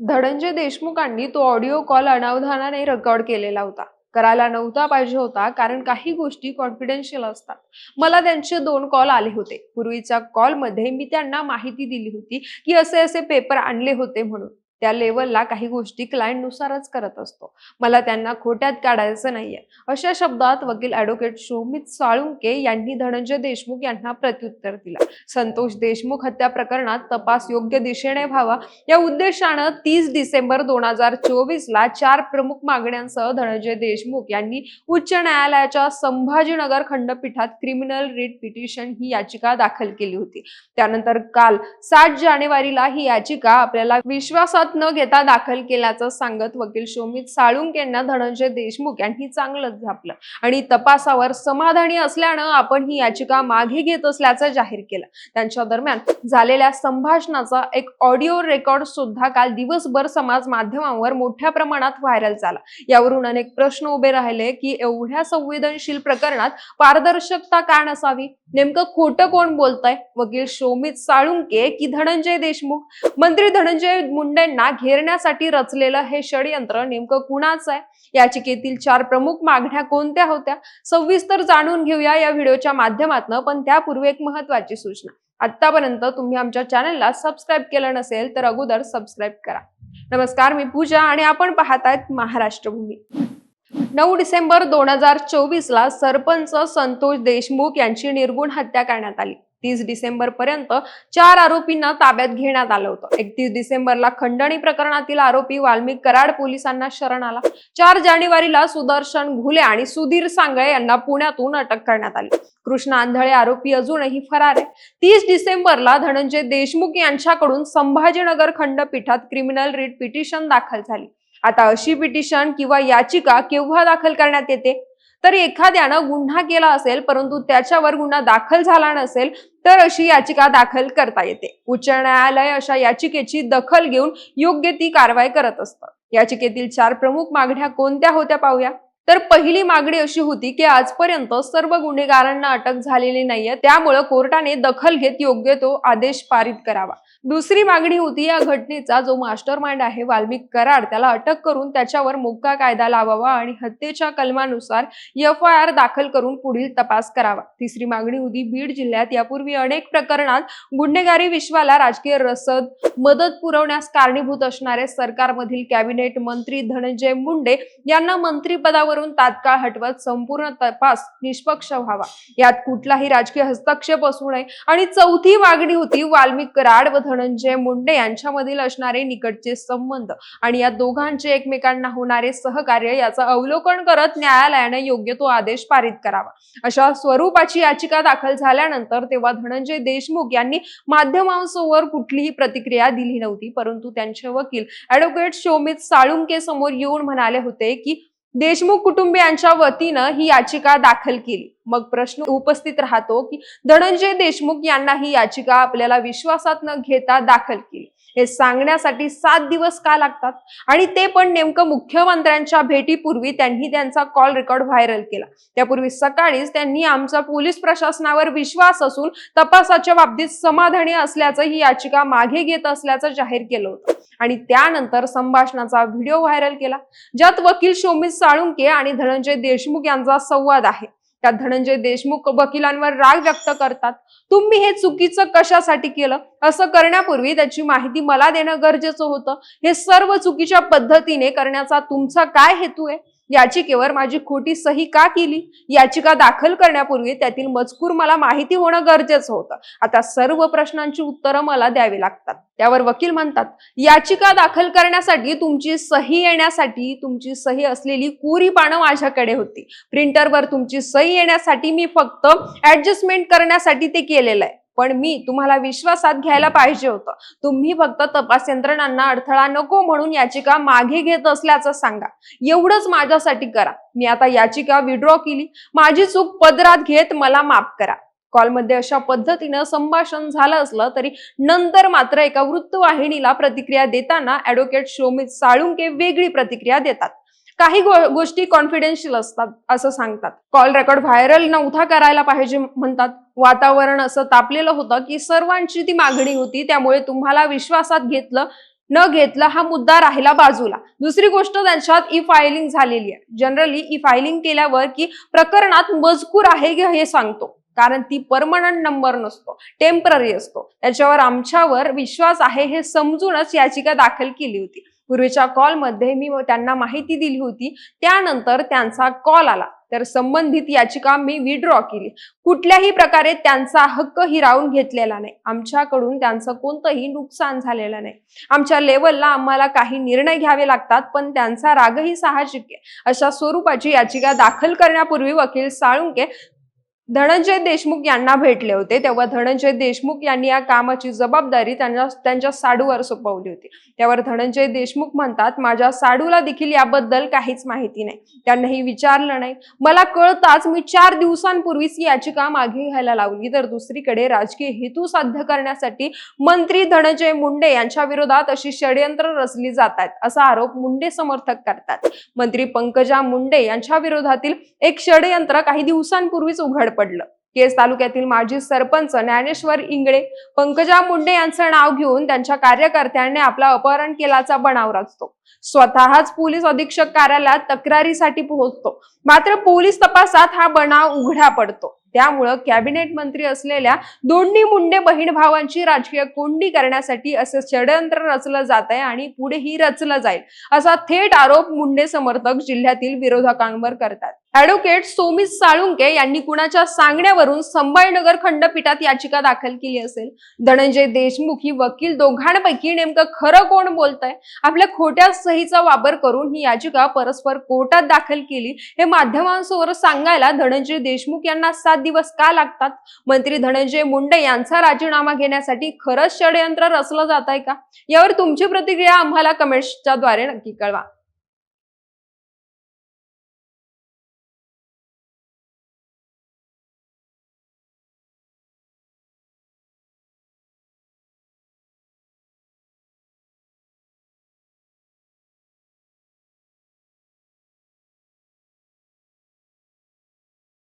धनंजय देशमुखांनी तो audio call अनावधानाने record केलेला होता. करायला नव्हता पाहिजे होता कारण काही गोष्टी कॉन्फिडेन्शियल असतात. मला त्यांचे दोन कॉल आले होते. पूर्वीच्या कॉलमध्ये मी त्यांना माहिती दिली होती की असे असे पेपर आणले होते म्हणून. त्या लेवलला काही गोष्टी क्लायंटनुसारच करत असतो. मला त्यांना खोट्यात काढायचं नाहीये. अशा शब्दात वकील ॲडव्होकेट शोमित साळुंके यांनी धनंजय देशमुख यांना प्रत्युत्तर दिलं. संतोष देशमुख हत्या प्रकरणात तपास योग्य दिशेने व्हावा. या उद्देशानं तीस डिसेंबर दोन हजार चोवीस ला चार प्रमुख मागण्यांसह धनंजय देशमुख यांनी उच्च न्यायालयाच्या संभाजीनगर खंडपीठात क्रिमिनल रिट पिटिशन ही याचिका दाखल केली होती. त्यानंतर काल सात जानेवारीला ही याचिका आपल्याला विश्वासात न घेता दाखल केल्याचं सांगत वकील शोमित साळुंक यांना धनंजय देशमुख यांनी चांगलंच झापलं. आणि तपासावर समाधानी असल्यानं आपण ही याचिका मागे घेत असल्याचं जाहीर केलं. त्यांच्या दरम्यान झालेल्या संभाषणाचा एक ऑडिओ रेकॉर्ड सुद्धा काल दिवसभर समाज माध्यमांवर मोठ्या प्रमाणात व्हायरल झाला. यावरून अनेक प्रश्न उभे राहिले की एवढ्या संवेदनशील प्रकरणात पारदर्शकता का नसावी? नेमकं खोटं कोण बोलतंय? वकील शोमित साळुंके की धनंजय देशमुख? मंत्री धनंजय मुंडेंना घेरण्यासाठी रचलेलं हे षडयंत्र नेमकं कुणाचं आहे? याचिकेतील चार प्रमुख मागण्या कोणत्या होत्या? सविस्तर जाणून घेऊया या व्हिडिओच्या माध्यमातून पण त्यापूर्वी एक महत्वाची सूचना. आतापर्यंत तुम्ही आमच्या चॅनलला सबस्क्राईब केलं नसेल तर अगोदर सबस्क्राईब करा. नमस्कार मी पूजा आणि आपण पाहतायत महाराष्ट्रभूमी. नऊ डिसेंबर दोन हजार चोवीस ला सरपंच संतोष देशमुख यांची निर्गुण हत्या करण्यात आली. तीस डिसेंबर पर्यंत चार आरोपींना ताब्यात घेण्यात आलं होतं. एकतीस डिसेंबरला खंडणी प्रकरणातील आरोपी वाल्मिक कराड पोलिसांना शरण आला. चार जानेवारीला सुदर्शन घुले आणि सुधीर सांगळे यांना पुण्यातून अटक करण्यात आली. कृष्ण आंधळे आरोपी अजूनही फरार आहे. तीस डिसेंबरला धनंजय देशमुख यांच्याकडून संभाजीनगर खंडपीठात क्रिमिनल रिट पिटिशन दाखल झाली. आता अशी पिटिशन किंवा याचिका केव्हा दाखल करण्यात येते? तर एखाद्यानं गुन्हा केला असेल परंतु त्याच्यावर गुन्हा दाखल झाला नसेल तर अशी याचिका दाखल करता येते. उच्च न्यायालय अशा याचिकेची दखल घेऊन योग्य ती कारवाई करत असतं. याचिकेतील चार प्रमुख मागण्या कोणत्या होत्या पाहूया. तर पहिली मागणी अशी होती की आजपर्यंत सर्व गुन्हेगारांना अटक झालेली नाहीये. त्यामुळे कोर्टाने दखल घेत योग्य तो आदेश पारित करावा. दुसरी मागणी होती या घटनेचा जो मास्टर माइंड आहे वाल्मिक कराड त्याला अटक करून त्याच्यावर मोक्का कायदा लावावा आणि हत्येच्या कलमानुसार एफ आय आर दाखल करून पुढील तपास करावा. तिसरी मागणी होती बीड जिल्ह्यात. यापूर्वी अनेक प्रकरणात गुन्हेगारी विश्वाला राजकीय रसद मदत पुरवण्यास कारणीभूत असणारे सरकारमधील कॅबिनेट मंत्री धनंजय मुंडे यांना मंत्रिपदावरून तात्काळ हटवत संपूर्ण तपास निष्पक्ष व्हावा. यात कुठलाही राजकीय हस्तक्षेप असू नये. आणि चौथी मागणी होती वाल्मिक कराड व धनंजय मुंडे यांच्यामधील असणारे निकटचे संबंध. आणि या दोघांचे एकमेकांना होणारे सहकार्य याचं अवलोकन करत न्यायालयाने योग्य तो आदेश पारित करावा. अशा स्वरूपाची याचिका दाखल झाल्यानंतर तेव्हा धनंजय देशमुख यांनी माध्यमांसमोर कुठलीही प्रतिक्रिया दिली नव्हती. परंतु त्यांचे वकील ऍडव्होकेट शोमित साळुंके समोर येऊन म्हणाले होते की देशमुख कुटुंबियांच्या वतीनं ही याचिका दाखल केली. मग प्रश्न उपस्थित राहतो की धनंजय देशमुख यांना ही याचिका आपल्याला विश्वासात न घेता दाखल केली. हे सांगण्यासाठी सात दिवस का लागतात? आणि ते पण नेमकं मुख्यमंत्र्यांच्या भेटीपूर्वी त्यांनी त्यांचा कॉल रेकॉर्ड व्हायरल केला. त्यापूर्वी सकाळीच त्यांनी आमचा पोलीस प्रशासनावर विश्वास असून तपासाच्या बाबतीत समाधानी असल्याचं ही याचिका मागे घेत असल्याचं जाहीर केलं होतं. आणि त्यानंतर संभाषणाचा व्हिडिओ व्हायरल केला ज्यात वकील शोमित साळुंके आणि धनंजय देशमुख यांचा संवाद आहे. त्यात धनंजय देशमुख वकिलांवर राग व्यक्त करतात. तुम्ही हे चुकीचं कशासाठी केलं? असं करण्यापूर्वी त्याची माहिती मला देणं गरजेचं होतं. हे सर्व चुकीच्या पद्धतीने करण्याचा तुमचा काय हेतू आहे? याचिकेवर माझी खोटी सही का केली? याचिका दाखल करण्यापूर्वी त्यातील मजकूर मला माहिती होणं गरजेचं होतं. आता सर्व प्रश्नांची उत्तरं मला द्यावी लागतात. त्यावर वकील म्हणतात याचिका दाखल करण्यासाठी तुमची सही येण्यासाठी तुमची सही असलेली कोरी पानं माझ्याकडे होती. प्रिंटरवर तुमची सही येण्यासाठी मी फक्त ऍडजस्टमेंट करण्यासाठी ते केलेलं आहे. पण मी तुम्हाला विश्वासात घ्यायला पाहिजे होतं. तुम्ही फक्त तपास यंत्रणांना अडथळा नको म्हणून याचिका मागे घेत असल्याचं सांगा. एवढंच माझ्यासाठी करा. मी आता याचिका विड्रॉ केली. माझी चूक पदरात घेत मला माफ करा. कॉलमध्ये अशा पद्धतीनं संभाषण झालं असलं तरी नंतर मात्र एका वृत्तवाहिनीला प्रतिक्रिया देताना ऍडव्होकेट शोमित साळुंके वेगळी प्रतिक्रिया देतात. काही गो- गोष्टी कॉन्फिडेन्शियल असतात असं सांगतात. कॉल रेकॉर्ड व्हायरल नव्हता करायला पाहिजे म्हणतात. वातावरण असं तापलेलं होतं की सर्वांची ती मागणी होती त्यामुळे तुम्हाला विश्वासात घेतलं न घेतलं हा मुद्दा राहिला बाजूला. दुसरी गोष्ट त्यांच्यात ई फायलिंग झालेली आहे. जनरली ई फायलिंग केल्यावर की प्रकरणात मजकूर आहे की हे सांगतो. कारण ती परमनंट नंबर नसतो टेंपररी असतो. त्याच्यावर आमच्यावर विश्वास आहे हे समजूनच याचिका दाखल केली होती. पूर्वीच्या कॉलमध्ये मी त्यांना माहिती दिली होती. त्यानंतर त्यांचा कॉल आला. तर संबंधित याचिका मी विड्रॉ केली. कुठल्याही प्रकारे त्यांचा हक्क हिरावून घेतलेला नाही. आमच्याकडून त्यांचं कोणतंही नुकसान झालेलं नाही. आमच्या लेवलला आम्हाला काही निर्णय घ्यावे लागतात पण त्यांचा रागही साहजिक आहे. अशा स्वरूपाची याचिका दाखल करण्यापूर्वी वकील साळुंके धनंजय देशमुख यांना भेटले होते. तेव्हा धनंजय देशमुख यांनी या कामाची जबाबदारी त्यांना त्यांच्या साडूवर सोपवली होती. त्यावर धनंजय देशमुख म्हणतात माझ्या साडूला देखील याबद्दल काहीच माहिती नाही. त्यांनाही विचारलं नाही. मला कळताच मी चार दिवसांपूर्वीच याचिका मागे घ्यायला लावली. तर दुसरीकडे राजकीय हेतू साध्य करण्यासाठी मंत्री धनंजय मुंडे यांच्या विरोधात अशी षडयंत्र रचली जात आहेत असा आरोप मुंडे समर्थक करतात. मंत्री पंकजा मुंडे यांच्या विरोधातील एक षडयंत्र काही दिवसांपूर्वीच उघड पडलं. केस तालुक्यातील माजी सरपंच ज्ञानेश्वर इंगळे पंकजा मुंडे यांचं नाव घेऊन त्यांच्या कार्यकर्त्यांनी आपला अपहरण केल्याचा बनाव रचतो. स्वतःच पोलीस अधीक्षक कार्यालयात तक्रारीसाठी पोहोचतो. मात्र पोलीस तपासात हा बनाव उघडा पडतो. त्यामुळं कॅबिनेट मंत्री असलेल्या दोन्ही मुंडे बहीण भावांची राजकीय कोंडी करण्यासाठी असं षडयंत्र रचलं जात आहे आणि पुढेही रचलं जाईल असा थेट आरोप मुंडे समर्थक जिल्ह्यातील विरोधकांवर करतात. ऍडव्होकेट सोमित साळुंके यांनी कुणाच्या सांगण्यावरून संभाजीनगर खंडपीठात याचिका दाखल केली असेल. धनंजय देशमुख ही वकील दोघांपैकी नेमकं खरं कोण बोलतंय? आपल्या खोट्या सहीचा वापर करून ही याचिका परस्पर कोर्टात दाखल केली. हे माध्यमांसमोर सांगायला धनंजय देशमुख यांना सात दिवस का लागतात? मंत्री धनंजय मुंडे यांचा राजीनामा घेण्यासाठी खरंच षडयंत्र रचलं जात आहे का? यावर तुमची प्रतिक्रिया आम्हाला कमेंट्सच्या द्वारे नक्की कळवा.